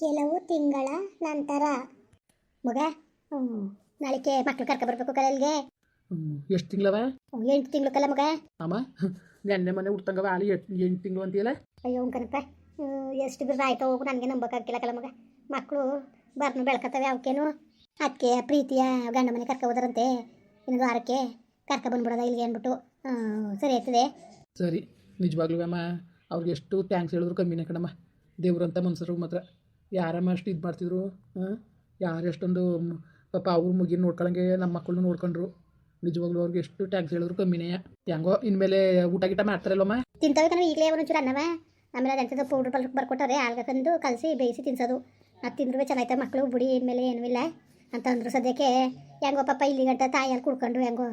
ಕೆಲವು ತಿಂಗಳ ನಂತರ. ಮಗ ನಾಳೆ ಮಕ್ಕಳು ಕರ್ಕ ಬರ್ಬೇಕು ಕಲಲ್ಗೆ. ಎಷ್ಟು ತಿಂಗಳವ? ಎಂಟು ತಿಂಗಳು ಕಲ ಮಗ. ಅಮ್ಮ ನೆನ್ನೆ ಮನೆ ಹುಡ್ತಂಗವ ಅಲ್ಲಿ ಎಂಟು ತಿಂಗಳು ಅಂತೀಯಲ್ಲ? ಅಯ್ಯೋ ಕನಕ ಎಷ್ಟು ಬಿಡ್ರೆ ಆಯ್ತು ಹೋಗು ನನಗೆ ನಂಬಕ್ಕಾಗಿಲ್ಲ ಕಲ ಮಗ. ಮಕ್ಕಳು ಬರ್ನು ಬೆಳ್ಕತ್ತವೆ ಅವಕ್ಕೇನು ಅದಕ್ಕೆ ಪ್ರೀತಿಯ ಗಂಡ ಮನೆ ಕರ್ಕ ಹೋದರಂತೆ. ಇನ್ನೊಂದು ವಾರಕ್ಕೆ ಕರ್ಕ ಬಂದ್ಬಿಡೋದ ಇಲ್ಲಿಗೆ ಅಂದ್ಬಿಟ್ಟು ಸರಿ ಆಯ್ತದೆ. ಸರಿ ನಿಜವಾಗ್ಲೂ ಅಮ್ಮ ಅವ್ರಿಗೆ ಎಷ್ಟು ಥ್ಯಾಂಕ್ಸ್ ಹೇಳಿದ್ರು ಕಮ್ಮಿನೇ ಕಣಮ್ಮ. ದೇವ್ರಂತ ಮನ್ಸರು ಮಾತ್ರ. ಯಾರಮ್ಮ ಅಷ್ಟು ಇದು ಮಾಡ್ತಿದ್ರು? ಯಾರು ಎಷ್ಟೊಂದು ಪಾಪ ಅವ್ರ ಮುಗಿನ ನೋಡ್ಕೊಳಂಗೆ ನಮ್ಮ ಮಕ್ಕಳು ನೋಡ್ಕೊಂಡ್ರು. ನಿಜವಾಗ್ಲೂ ಅವ್ರಿಗೆ ಎಷ್ಟು ಟ್ಯಾಕ್ಸ್ ಹೇಳಿದ್ರು ಕಮ್ಮಿನೇ. ಹೆಂಗೋ, ಇನ್ಮೇಲೆ ಊಟ ಗೀಟ ಮಾಡ್ತಾರಲ್ಲಮ್ಮ? ತಿಂತಾವೆ ಕಣ ಈಗಲೇ ಒಂಚೂರು ಅನ್ನವ. ಆಮೇಲೆ ಅದೆಂಥದ್ದು ಪೌಡ್ರ್ ಪಲ್ಕ್ ಬರ್ಕೊಟ್ಟಾರೆ. ತಂದು ಕಲಸಿ ಬೇಯಿಸಿ ತಿನ್ಸೋದು. ಅದು ತಿಂದ್ರೂ ಚೆನ್ನಾಯ್ತವೆ ಮಕ್ಕಳು ಬುಡಿ, ಇನ್ಮೇಲೆ ಏನೂ ಇಲ್ಲ ಅಂತ ಅಂದ್ರೆ ಸದ್ಯಕ್ಕೆ. ಹೆಂಗೋ ಪಾಪ ಇಲ್ಲಿ ಗಂಟ ತಾಯಿಯಲ್ಲಿ ಕುಡ್ಕೊಂಡು ಹೆಂಗೋ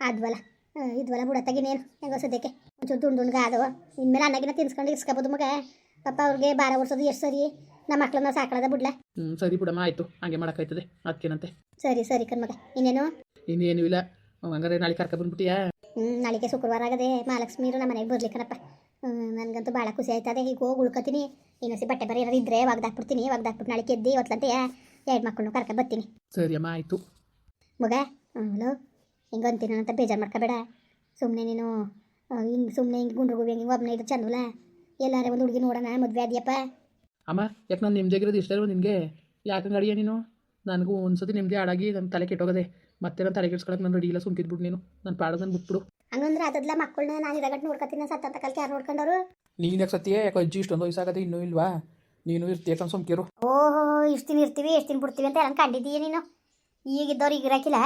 ಆದ್ವಲ್ಲ ಇದ್ವಲ್ಲ ಬುಡತ್ತಾಗಿನೇನು ಹೆಂಗೋ ಸದ್ಯಕ್ಕೆ. ಒಂಚೂರು ದುಂಡು ಆದವು. ಇನ್ಮೇಲೆ ಅನ್ನಗಿನ ತಿನ್ಸ್ಕೊಂಡು ಇಸ್ಕೊಬೋದು ಮಗ. ಪಾಪ ಅವ್ರಿಗೆ ಭಾರ ಓಡಿಸೋದು ಎಷ್ಟು ಸರಿ? ನಮ್ಮ ಮಕ್ಕಳನ್ನ ಸಾಕಳದ ಬಿಡ್ಲ. ಹ್ಮ್ ಸರಿ ಬಿಡಮ್ಮ ಆಯ್ತು. ಹಂಗೆ ಮಾಡಕ್ಕಾಯ್ತದೆ. ಅದಕ್ಕೇನಂತೆ? ಸರಿ ಸರಿ ಕಣ್ಮಗ. ಇನ್ನೇನು? ಇನ್ನೇನು ಇಲ್ಲ. ಹಂಗಾರೆ ನಾಳೆ ಕರ್ಕ ಬಂದ್ಬಿಟ್ಟಿಯಾ? ಹ್ಮ್ ನಾಳೆಗೆ ಶುಕ್ರವಾರ ಆಗದೆ ಮಹಾಲಕ್ಷ್ಮೀರು ನಮ್ಮ ಮನೆಗೆ ಬರ್ಲಿಕ್ಕನಪ್ಪ ನನಗಂತೂ ಭಾಳ ಖುಷಿ ಆಯ್ತದೆ. ಈಗ ಹೋಗಿ ಉಳ್ಕೊತೀನಿ. ಇನ್ನೊಸಿ ಬಟ್ಟೆ ಬರೀ ಏನಾರು ಇದ್ರೆ ಒಗ್ದಾಕ್ಬಿಡ್ತೀನಿ ಒಗ್ದಾಕ್ಬಿಟ್ಟು ನಾಳೆ ಎದ್ದು ಇವತ್ತಂತೆ ಎರಡು ಮಕ್ಕಳನ್ನು ಕರ್ಕ ಬರ್ತೀನಿ. ಸರಿ ಅಮ್ಮ ಆಯ್ತು. ಮಗ ಹಲೋ? ಹಿಂಗೆ ಅಂತೀನಿ ಅಂತ ಬೇಜಾರು ಮಾಡ್ಕೋಬೇಡ. ಸುಮ್ಮನೆ ನೀನು ಹಿಂಗೆ ಸುಮ್ಮನೆ ಹಿಂಗೆ ಗುಂಡ್ರಿಗೂ ಹಿಂಗೆ ಒಬ್ಬನೇ ಇದ್ರೆ ಚಂದಲ್ಲ. ಎಲ್ಲಾರೇ ಒಂದು ಹುಡುಗಿ ನೋಡೋಣ ಮದುವೆ ಆದ್ಯಪ್ಪ. ಅಮ್ಮ ಯಾಕೆ ನಾನು ಇರೋದು ಇಷ್ಟ ಇರೋ ನಿನಗೆ? ಯಾಕಂಗೆ ಅಡಿಯ ನೀನು? ನನಗೂ ಒಂದ್ಸತಿ ನಿಮ್ಮದೇ ಹಾಡಾಗಿ ನನ್ನ ತಲೆ ಕೆಟ್ಟೋಗದೆ. ಮತ್ತೆ ನಾನು ತಲೆ ಕೆಡ್ಸ್ಕೊಳಕ್ಕೆ ನಾನು ರೆಡಿ ಇಲ್ಲ ಸುಮ್ಕಿದ್ಬಿಡು ನೀನು. ನನ್ನ ಪಾಡೋದು ನಾನು ಬಿಟ್ಬಿಡು. ಹಂಗಂದ್ರೆ ಅದಲ್ಲ ಮಕ್ಕಳನ್ನ ನಾನು ಇರಗಟ್ಟು ನೋಡ್ಕೊತೀನಿ ಸತ್ತ ಕಲ್ಕೆ ಯಾರು ನೋಡ್ಕೊಂಡವರು? ನೀನು ಯಾಕೆ ಸತ್ತಿಯೇ? ಯಾಕೆ ಅಜ್ಜಿ ಇಷ್ಟೊಂದು ವಯಸ್ಸಾಗದೆ ಇನ್ನೂ ಇಲ್ವಾ? ನೀನು ಇರ್ತೀಯ ಕಣ್ ಸುಮ್ಕಿರು? ಓಹೋ ಇಷ್ಟು ದಿನ ಇರ್ತೀವಿ ಎಷ್ಟು ದಿನ ಬಿಡ್ತೀವಿ ಅಂತ ಎಲ್ಲ ಕಂಡಿದ್ದೀಯ ನೀನು? ಈಗಿದ್ದವ್ರು ಈಗ ಇರಾಕಿಲ್ಲ.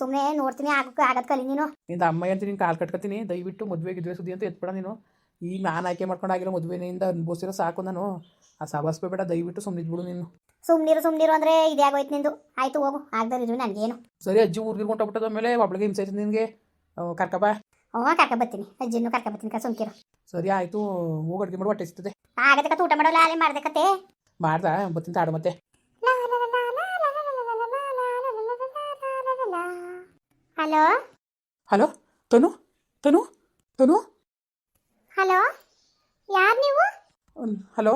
ಸುಮ್ಮನೆ ನೋಡ್ತೀನಿ ಆಗಕ್ಕೆ ಆಗದ್ ಕಲಿ ನೀನು. ನಿಂದ ಅಮ್ಮ ಅಂತ ನೀನು ಕಾಲು ಕಟ್ಕೊತೀನಿ? ದಯವಿಟ್ಟು ಮದುವೆ ಗಿದ್ವೆ ಸುದ್ದಿ ಅಂತ ಎತ್ಬೇಡ ನೀನು. ಈಗ ನಾನು ಆಯ್ಕೆ ಮಾಡ್ಕೊಂಡಾಗಿರೋ ಮದುವೆನಿಂದ ಅನುಭವಿಸಿರೋ ಸಾಕು ನಾನು ಆ ಸವಾಸ್ಬೇಡ ದಯವಿಟ್ಟು ಸುಮ್ಮನಿದ್ಬಿಡು ನೀನು ಸುಮ್ನಿರು ಸುಮ್ನಿರು ಅಂದ್ರೆ ಇದೇ ಆಗೋಯ್ತು ನಿಂದು ಆಯ್ತು ಹೋಗು ಆಗದ್ರೆ ಇದು ನನಗೇನು ಸರಿ ಅಜ್ಜಿ ಊರಿಗೆ ಹೊಂಟೋಗ್ಬಿಟ್ಟದ ಮೇಲೆ ಒಬ್ಳಿಗೆ ಹಿಂಸೆ ಆಯ್ತು ನಿನಗೆ ಕರ್ಕಬಾ ಹ್ಞೂ ಕರ್ಕ ಬರ್ತೀನಿ ಅಜ್ಜಿನೂ ಕರ್ಕ ಬರ್ತೀನಿ ಕ ಸುಮ್ಕಿರು ಸರಿ ಆಯಿತು ಹೋಗಿ ಅಡುಗೆ ಮಾಡಿ ಹೊಟ್ಟೆ ಸಿಗ್ತದೆ ಕತೆ ಊಟ ಮಾಡೋಲ್ಲ ಅಲ್ಲಿ ಮಾಡ್ದೆ ಕತೆ ಮಾಡ್ದಾ ಬತ್ತೀನಿ ತಾಡು ಮತ್ತೆ hello hello Tanu Tanu Tanu hello? ಯಾರು ನೀವು? ಹಲೋ?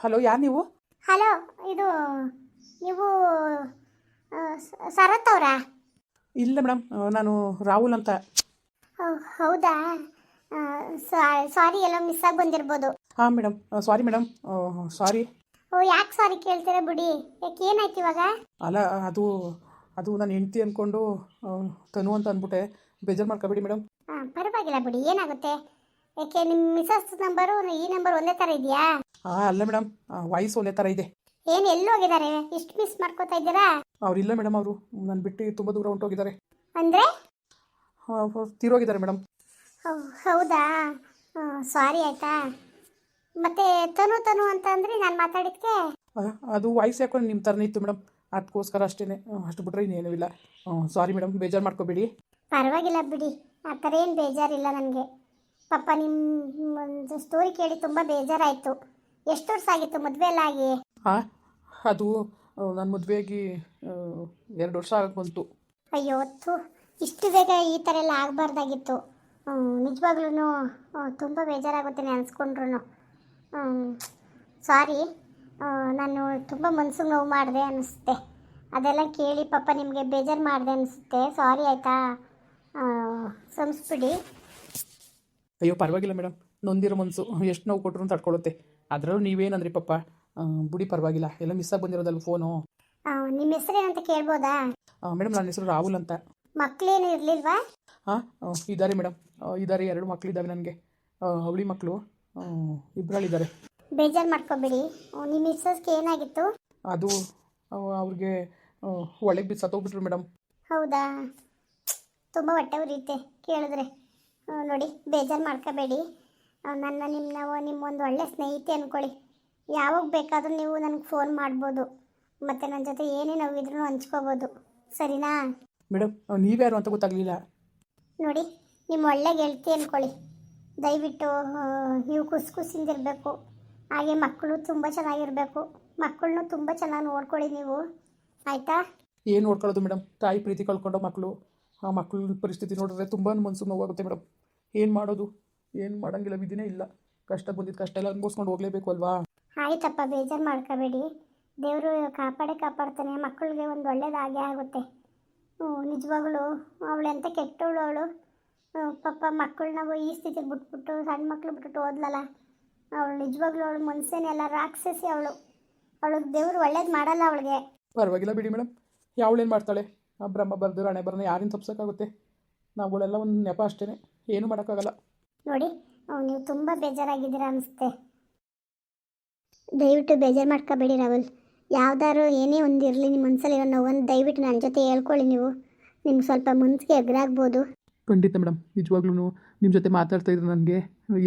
ಹಲೋ ಯಾರು ನೀವು? ಹಲೋ ಇದು ನೀವು ಶರತ್ ಅವರಾ? ಇಲ್ಲ ಮೇಡಮ್ ನಾನು ರಾಹುಲ್ ಅಂತ. ಹೌದಾ? ಸಾರಿ ಎಲ್ಲ ಮಿಸ್ ಆಗಿ ಬಂದಿರ್ಬೋದು. ಹಾಂ ಮೇಡಮ್. Sorry madam. ಸಾರಿ ಓ ಯಾಕೆ ಸಾರಿ ಕೇಳ್ತೀರಾ ಬಿಡಿ? ಯಾಕೆ ಏನಾಯ್ತು ಇವಾಗ? ಅಲ್ಲ ಅದು ಅದು ನಾನು ಹೆಂಡ್ತಿ ಅಂದ್ಕೊಂಡು ತನು ಅಂತ ಅಂದ್ಬಿಟ್ಟೆ. ಬೇಜಾರು ಮಾಡ್ಕೊಬೇಡಿ ಮೇಡಮ್. ಹಾಂ ಪರವಾಗಿಲ್ಲ ಬಿಡಿ ಏನಾಗುತ್ತೆ? ಯಾಕೆ ನಿಮ್ಮ ಮಿಸಸ್ ನಂಬರು ಈ ನಂಬರ್ ಒಂದೇ ಥರ ಇದೆಯಾ? ಹಾ ಅಲ್ಲ ಮೇಡಮ್ ವಾಯ್ಸ್ ಒಂದೇ ಥರ ಇದೆ. ಏನು ಎಲ್ಲಿ ಹೋಗಿದ್ದಾರೆ ಇಷ್ಟು ಮಿಸ್ ಮಾಡ್ಕೋತಾ ಇದ್ದೀರಾ? ಅವ್ರಿಲ್ಲ ಮೇಡಮ್ ಅವರು. ನಾನು ಬಿಟ್ಟು ತುಂಬ ದೂರ ಹೊಂಟೋಗಿದ್ದಾರೆ ಅಂದರೆ? ತೀರೋಗಿದ್ದಾರೆ ಮೇಡಮ್ ಹೌದಾ? ಸಾರಿ ಆಯ್ತಾ? ಮತ್ತೆ ತನು ತನು ಅಂತ ಅಂದ್ರೆ ನಾನು ಮಾತಾಡಿದ್ಕೆ? ಅದು ವಾಯ್ಸ್ ಯಾಕೋ ನಿಮ್ಮ ತರನೇ ಇತ್ತು ಮೇಡಮ್ ಅದಕ್ಕೋಸ್ಕರ ಅಷ್ಟೇನೆ ಅಷ್ಟು ಬಿಟ್ರೆ ಇನ್ನೇನು ಇಲ್ಲ. ಸಾರಿ ಮೇಡಮ್ ಬೇಜಾರು ಮಾಡ್ಕೋಬೇಡಿ. ಪರವಾಗಿಲ್ಲ ಬಿಡಿ. ಆ ಥರ ಏನು ಬೇಜಾರಿಲ್ಲ ನನಗೆ. ಪಾಪ ನಿಮ್ಮ ಒಂದು ಸ್ಟೋರಿ ಕೇಳಿ ತುಂಬ ಬೇಜಾರಾಯಿತು. ಎಷ್ಟು ವರ್ಷ ಆಗಿತ್ತು ಮದುವೆ ಎಲ್ಲ ಆಗಿ? ಹಾಂ ಅದು ನನ್ನ ಮದುವೆಯಾಗಿ ಎರಡು ವರ್ಷ ಆಗಕ್ಕೆ ಬಂತು. ಅಯ್ಯೋ ಥು ಇಷ್ಟು ಬೇಗ ಈ ಥರ ಎಲ್ಲ ಆಗಬಾರ್ದಾಗಿತ್ತು. ನಿಜವಾಗ್ಲೂ ತುಂಬ ಬೇಜಾರಾಗುತ್ತೆ ಅನ್ಸ್ಕೊಂಡ್ರು ಸಾರಿ ನಾನು ತುಂಬ ಮನ್ಸಿಗೆ ನೋವು ಮಾಡಿದೆ ಅನಿಸುತ್ತೆ ಅದೆಲ್ಲ ಕೇಳಿ ಪಾಪ ನಿಮಗೆ ಬೇಜಾರು ಮಾಡಿದೆ ಅನಿಸುತ್ತೆ ಸಾರಿ ಆಯಿತಾ? ಸಂಸ್ಬಿಡಿ ಅಯ್ಯೋ ಪರವಾಗಿಲ್ಲ ಮೇಡಮ್ ನೊಂದಿರೋ ಮನಸ್ಸು ಎಷ್ಟು ನೋವು ಕೊಟ್ಟರು ತಡ್ಕೊಳ್ಳುತ್ತೆ ಅದರಲ್ಲೂ ನೀವೇನಂದ್ರಿ ಪಪ್ಪ? ಬುಡಿ ಪರವಾಗಿಲ್ಲ. ಎಲ್ಲ ಮಿಸ್ ಆಗಿ ಬಂದಿರೋದಲ್ಲ ಫೋನು ನಿಮ್ಮ ಹೆಸರೇನಂತ ಕೇಳ್ಬೋದಾ? ಮೇಡಮ್ ನನ್ನ ಹೆಸರು ರಾಹುಲ್ ಅಂತ. ಮಕ್ಕಳೇನು ಇರಲಿಲ್ವಾ? ಹಾಂ ಇದ್ದಾರೆ ಮೇಡಮ್ ಇದ್ದಾರೆ ಎರಡು ಮಕ್ಕಳಿದ್ದಾವೆ ನನಗೆ. ಅವಳಿ ಮಕ್ಕಳು ಇಬ್ಬರಲ್ಲಿದ್ದಾರೆ ಬೇಜಾರು ಮಾಡ್ಕೊಬೇಡಿ. ನಿಮ್ಮ ಮಿಸ್ಸಸ್ಗೆ ಏನಾಗಿತ್ತು? ಅದು ಅವ್- ಅವ್ರಿಗೆ ಒಳಗೆ ಬಿದ್ದು ಸತ್ತೋಗ್ಬಿಟ್ರು ಮೇಡಮ್ ಹೌದಾ? ತುಂಬ ಹೊಟ್ಟೆ ಉರಿಯುತ್ತೆ ಕೇಳಿದ್ರೆ. ನೋಡಿ ಬೇಜಾರು ಮಾಡ್ಕೋಬೇಡಿ. ನನ್ನ ನಿಮ್ಮ ನಿಮ್ಮೊಂದು ಒಳ್ಳೆ ಸ್ನೇಹಿತೆ ಅಂದ್ಕೊಳ್ಳಿ ಯಾವಾಗ ಬೇಕಾದರೂ ನೀವು ನನಗೆ ಫೋನ್ ಮಾಡ್ಬೋದು. ಮತ್ತು ನನ್ನ ಜೊತೆ ಏನೇ ನೋವಿದ್ರೂ ಹಂಚ್ಕೋಬೋದು. ಸರಿನಾ? ಮೇಡಮ್ ನೀವ್ಯಾರು ಅಂತ ಗೊತ್ತಾಗಲಿಲ್ಲ. ನೋಡಿ ನಿಮ್ಮ ಒಳ್ಳೆ ಗೆಳತಿ ಅಂದ್ಕೊಳ್ಳಿ ದಯವಿಟ್ಟು ನೀವು ಖುಷಿ ಖುಷಿಯಿಂದಿರಬೇಕು. ಹಾಗೆ ಮಕ್ಕಳು ತುಂಬ ಚೆನ್ನಾಗಿರಬೇಕು. ಮಕ್ಕಳನ್ನು ತುಂಬ ಚೆನ್ನಾಗಿ ನೋಡ್ಕೊಳ್ಳಿ ನೀವು. ಆಯಿತಾ? ಏನು ನೋಡ್ಕೊಳ್ಳೋದು ಮೇಡಮ್ ತಾಯಿ ಪ್ರೀತಿ ಕಳ್ಕೊಂಡು ಮಕ್ಕಳು. ಆ ಮಕ್ಕಳ ಪರಿಸ್ಥಿತಿ ನೋಡಿದ್ರೆ ತುಂಬ ಮನಸ್ಸು ನೋವಾಗುತ್ತೆ ಮೇಡಮ್ ಏನು ಮಾಡೋದು? ಏನು ಮಾಡೋಂಗಿಲ್ಲ ವಿಧಿನೇ ಇಲ್ಲ. ಕಷ್ಟ ಬಂದಿದ್ದು ಕಷ್ಟ ಎಲ್ಲ ಅನ್ಭವಿಸ್ಕೊಂಡು ಹೋಗಲೇಬೇಕು ಅಲ್ವಾ? ಆಯ್ತಪ್ಪ ಬೇಜಾರು ಮಾಡ್ಕೋಬೇಡಿ. ದೇವರು ಕಾಪಾಡೇ ಕಾಪಾಡ್ತಾನೆ ಮಕ್ಕಳಿಗೆ ಒಂದು ಒಳ್ಳೇದಾಗೇ ಆಗುತ್ತೆ. ನಿಜವಾಗ್ಲು ಅವಳು ಎಂತ ಕೆಟ್ಟವಳು ಅವಳು. ಪಾಪ ಮಕ್ಕಳನ್ನ ಈ ಸ್ಥಿತಿಗೆ ಬಿಟ್ಬಿಟ್ಟು ಸಣ್ಣ ಮಕ್ಕಳು ಬಿಟ್ಬಿಟ್ಟು ಓದ್ಲಲ್ಲ ಅವಳು ನಿಜವಾಗ್ಲೂ ಅವಳು ಮನಸ್ಸೇನೆಲ್ಲ ರಾಕ್ಷಸಿ ಅವಳು. ಅವಳಿಗೆ ದೇವರು ಒಳ್ಳೇದು ಮಾಡಲ್ಲ ಅವಳಿಗೆ. ಪರವಾಗಿಲ್ಲ ಬಿಡಿ ಮೇಡಮ್ ಯಾವಳೇನು ಮಾಡ್ತಾಳೆ? ಬ್ರಹ್ಮ ಬರ್ದಿರೋ ಹಣೆ ಬರೋಣ ಯಾರಿಂದ ತಪ್ಸೋಕ್ಕಾಗುತ್ತೆ? ನಾವುಗಳೆಲ್ಲ ಒಂದು ನೆಪ ಅಷ್ಟೇ ಏನೂ ಮಾಡೋಕ್ಕಾಗಲ್ಲ. ನೋಡಿ ನೀವು ತುಂಬ ಬೇಜಾರಾಗಿದ್ದೀರಾ ಅನಿಸುತ್ತೆ. ದಯವಿಟ್ಟು ಬೇಜಾರು ಮಾಡ್ಕೋಬೇಡಿ ರಾಹುಲ್. ಯಾವ್ದಾದ್ರು ಏನೇ ಒಂದು ಇರಲಿ ನಿಮ್ಮ ಮನಸ್ಸಲ್ಲಿರೋ ನೋವನ್ನು ದಯವಿಟ್ಟು ನನ್ನ ಜೊತೆ ಹೇಳ್ಕೊಳ್ಳಿ ನೀವು. ನಿಮ್ಗೆ ಸ್ವಲ್ಪ ಮನಸ್ಸಿಗೆ ಎಗ್ರಾಗ್ಬೋದು. ಖಂಡಿತ ಮೇಡಮ್ ನಿಜವಾಗ್ಲೂ ನಿಮ್ಮ ಜೊತೆ ಮಾತಾಡ್ತಾ ಇದ್ರೆ ನನಗೆ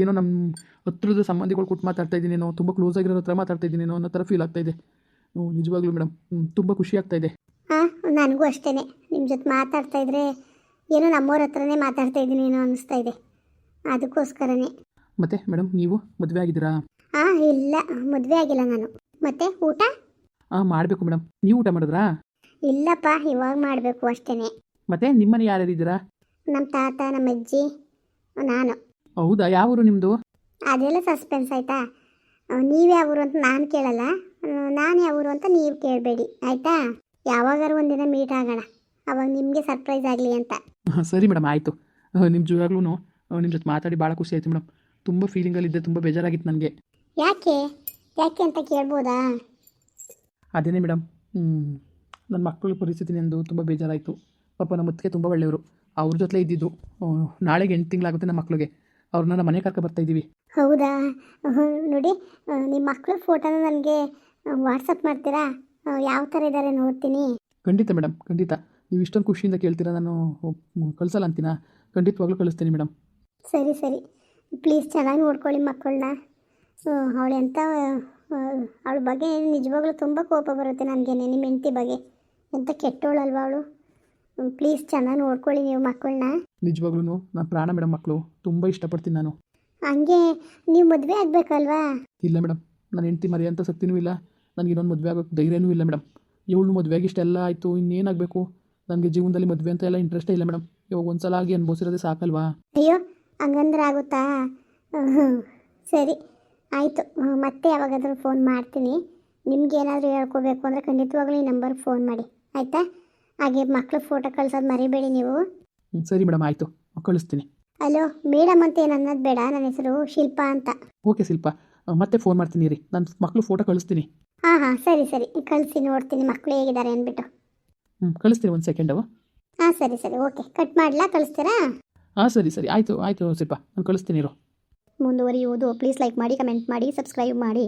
ಏನೋ ನಮ್ಮ ಹತ್ರದ ಸಂಬಂಧಿಗಳು ಕೊಟ್ಟು ಮಾತಾಡ್ತಾ ಇದ್ದೀನೇನೋ ತುಂಬ ಕ್ಲೋಸ್ ಆಗಿರೋ ಹತ್ರ ಮಾತಾಡ್ತಾ ಇದ್ದೀನೇನೋ ಅನ್ನೋ ಥರ ಫೀಲ್ ಆಗ್ತಾ ಇದೆ. ನಿಜವಾಗ್ಲೂ ಮೇಡಮ್ ತುಂಬ ಖುಷಿ ಆಗ್ತಾ ಇದೆ. ಹಾಂ ನನಗೂ ಅಷ್ಟೇ ನಿಮ್ಮ ಜೊತೆ ಮಾತಾಡ್ತಾ ಇದ್ರೆ ಏನೋ ನಮ್ಮವ್ರ ಹತ್ರನೇ ಮಾತಾಡ್ತಾ ಇದ್ದೀನಿ ಏನೋ ಅನಿಸ್ತಾ ಇದೆ ಅದಕ್ಕೋಸ್ಕರನೇ ಮತ್ತೆ ಮೇಡಮ್ ನೀವು ಮದುವೆ ಆಗಿದ್ದೀರಾ? ಹಾಂ ಇಲ್ಲ. ಮದುವೆ ಆಗಿಲ್ಲ ನಾನು. ಮತ್ತೆ ಊಟ? ಹಾಂ ಮಾಡಬೇಕು ಮೇಡಮ್ ನೀವು ಊಟ ಮಾಡಿದ್ರಾ? ಇಲ್ಲಪ್ಪ ಇವಾಗ ಮಾಡಬೇಕು ಅಷ್ಟೇ ಮತ್ತೆ ನಿಮ್ಮನೆ ಯಾರ್ಯಾರು ಇದ್ದೀರಾ? ನಮ್ಮ ತಾತ ನಮ್ಮ ಅಜ್ಜಿ ನಾನು. ಹೌದಾ ಯಾವ ಊರು ನಿಮ್ಮದು ಅದೆಲ್ಲ ಸಸ್ಪೆನ್ಸ್ ಆಯಿತಾ? ನೀವು ಯಾವ ಊರು ಅಂತ ನಾನು ಕೇಳಲ್ಲ. ನಾನು ಯಾವ ಊರು ಅಂತ ನೀವು ಕೇಳಬೇಡಿ. ಆಯಿತಾ? ಯಾವಾಗಾರು ಒಂದಿನ ಮೀಟ್ ಆಗೋಣ. ಅವಾಗ ನಿಮಗೆ ಸರ್ಪ್ರೈಸ್ ಆಗಲಿ ಅಂತ. ಸರಿ ಮೇಡಮ್ ಆಯಿತು. ನಿಮ್ಮ ಜೊವಾಗ್ಲೂ ನಿಮ್ಮ ಜೊತೆ ಮಾತಾಡಿ ಭಾಳ ಖುಷಿ ಆಯಿತು ಮೇಡಮ್ ತುಂಬ ಫೀಲಿಂಗಲ್ಲಿದ್ದೆ ತುಂಬ ಬೇಜಾರಾಗಿತ್ತು ನನಗೆ. ಯಾಕೆ? ಯಾಕೆ ಅಂತ ಕೇಳ್ಬೋದಾ? ಅದೇನೇ ಮೇಡಮ್ ನನ್ನ ಮಕ್ಕಳ ಪರಿಸ್ಥಿತಿ ನಂದು ತುಂಬ ಬೇಜಾರಾಯಿತು. ಪಾಪ ನಮ್ಮ ಮುತ್ತಿಗೆ ತುಂಬ ಒಳ್ಳೆಯವರು. ಅವ್ರ ಜೊತೆ ಇದ್ದಿದ್ದು ನಾಳೆಗೆ ಎಂಟು ತಿಂಗಳಾಗುತ್ತೆ ನಮ್ಮ ಮಕ್ಕಳಿಗೆ ಅವ್ರನ್ನ ನಮ್ಮ ಮನೆ ಕರ್ಕೊ ಬರ್ತಾ ಇದ್ದೀವಿ ಹೌದಾ? ನೋಡಿ ನಿಮ್ಮ ಮಕ್ಕಳ ಫೋಟೋನ ನನಗೆ ವಾಟ್ಸಪ್ ಮಾಡ್ತೀರಾ? ಯಾವ ಥರ ಇದ್ದಾರೆ ನೋಡ್ತೀನಿ. ಖಂಡಿತ ಮೇಡಮ್ ಖಂಡಿತ. ನೀವು ಇಷ್ಟೊಂದು ಖುಷಿಯಿಂದ ಕೇಳ್ತೀರಾ ನಾನು ಕಳಿಸಲ್ಲ ಅಂತೀನ? ಖಂಡಿತವಾಗ್ಲೂ ಕಳಿಸ್ತೀನಿ ಮೇಡಮ್ ಸರಿ ಸರಿ. ಪ್ಲೀಸ್ ಚೆನ್ನಾಗಿ ನೋಡ್ಕೊಳ್ಳಿ ಮಕ್ಕಳನ್ನ. ಅವಳು ಎಂತ ಅವಳ ಬಗ್ಗೆ ನಿಜವಾಗ್ಲೂ ತುಂಬ ಕೋಪ ಬರುತ್ತೆ ನನಗೆ ನಿಮ್ಮ ಹೆಂಡತಿ ಬಗ್ಗೆ. ಎಂಥ ಕೆಟ್ಟವಳಲ್ವ ಅವಳು. ಪ್ಲೀಸ್ ಚೆನ್ನಾಗಿ ನೋಡ್ಕೊಳ್ಳಿ ನೀವು ಮಕ್ಕಳನ್ನ. ನಿಜವಾಗ್ಲೂ ನಾನು ಪ್ರಾಣ ಮೇಡಮ್ ಮಕ್ಕಳು ತುಂಬ ಇಷ್ಟಪಡ್ತೀನಿ ನಾನು. ಹಂಗೆ ನೀವು ಮದುವೆ ಆಗಬೇಕಲ್ವಾ? ಇಲ್ಲ ಮೇಡಮ್ ನನ್ನ ಹೆಂಡತಿ ಮರೆಯಂತ ಶಕ್ತಿನೂ ಇಲ್ಲ. ನನಗೆ ಇನ್ನೊಂದು ಮದುವೆ ಆಗೋಕ್ಕೆ ಧೈರ್ಯನೂ ಇಲ್ಲ ಮೇಡಮ್. ಇವಳು ಮದುವೆಗೆ ಇಷ್ಟೆಲ್ಲ ಆಯಿತು ಇನ್ನೇನಾಗಬೇಕು? ನನಗೆ ಜೀವನದಲ್ಲಿ ಮದುವೆ ಅಂತ ಎಲ್ಲ ಇಂಟ್ರೆಸ್ಟೇ ಇಲ್ಲ ಮೇಡಮ್. ಇವಾಗ ಒಂದು ಸಲ ಆಗಿ ಅನುಭವಿಸಿರೋದೇ ಸಾಕಲ್ವಾ? ಅಯ್ಯೋ ಹಂಗಂದ್ರೆ ಆಗುತ್ತಾ? ಸರಿ ಆಯಿತು. ಮತ್ತೆ ಯಾವಾಗಾದರೂ ಫೋನ್ ಮಾಡ್ತೀನಿ. ನಿಮ್ಗೆ ಏನಾದರೂ ಹೇಳ್ಕೋಬೇಕು ಅಂದರೆ ಖಂಡಿತವಾಗ್ಲೂ ಈ ನಂಬರ್ಗೆ ಫೋನ್ ಮಾಡಿ. ಆಯಿತಾ? ಹಾಗೆ ಮಕ್ಳ ಫೋಟೋ ಕಳ್ಸೋದು ಮರಿಬೇಡಿ ನೀವು. ಸರಿ ಮೇಡಮ್ ಆಯಿತು. ಕಳಿಸ್ತೀನಿ. ಹಲೋ ಮೇಡಮ್ ಅಂತ ಏನು ಅನ್ನೋದು ಬೇಡ ನನ್ನ ಹೆಸರು ಶಿಲ್ಪಾ ಅಂತ. ಓಕೆ ಶಿಲ್ಪ. ಮತ್ತೆ ಫೋನ್ ಮಾಡ್ತೀನಿ ರೀ. ನನ್ನ ಮಕ್ಕಳು ಫೋಟೋ ಕಳಿಸ್ತೀನಿ. ಹಾಂ ಹಾಂ ಸರಿ ಸರಿ. ಕಳಿಸಿ ನೋಡ್ತೀನಿ ಮಕ್ಕಳು ಹೇಗಿದ್ದಾರೆ ಅಂದ್ಬಿಟ್ಟು. ಹ್ಞೂ ಕಳಿಸ್ತೀನಿ ಒಂದು ಸೆಕೆಂಡು ಹಾಂ ಸರಿ ಸರಿ. ಓಕೆ ಕಟ್ ಮಾಡಲಾ ಕಳಿಸ್ತೀರಾ? ಹಾಂ ಸರಿ ಸರಿ. ಆಯಿತು ಆಯಿತು ಶಿಲ್ಪ. ನಾನು ಕಳಿಸ್ತೀನಿ ಇರೋ. ಮುಂದುವರಿಯುವುದು. ಪ್ಲೀಸ್ ಲೈಕ್ ಮಾಡಿ ಕಮೆಂಟ್ ಮಾಡಿ ಸಬ್ಸ್ಕ್ರೈಬ್ ಮಾಡಿ.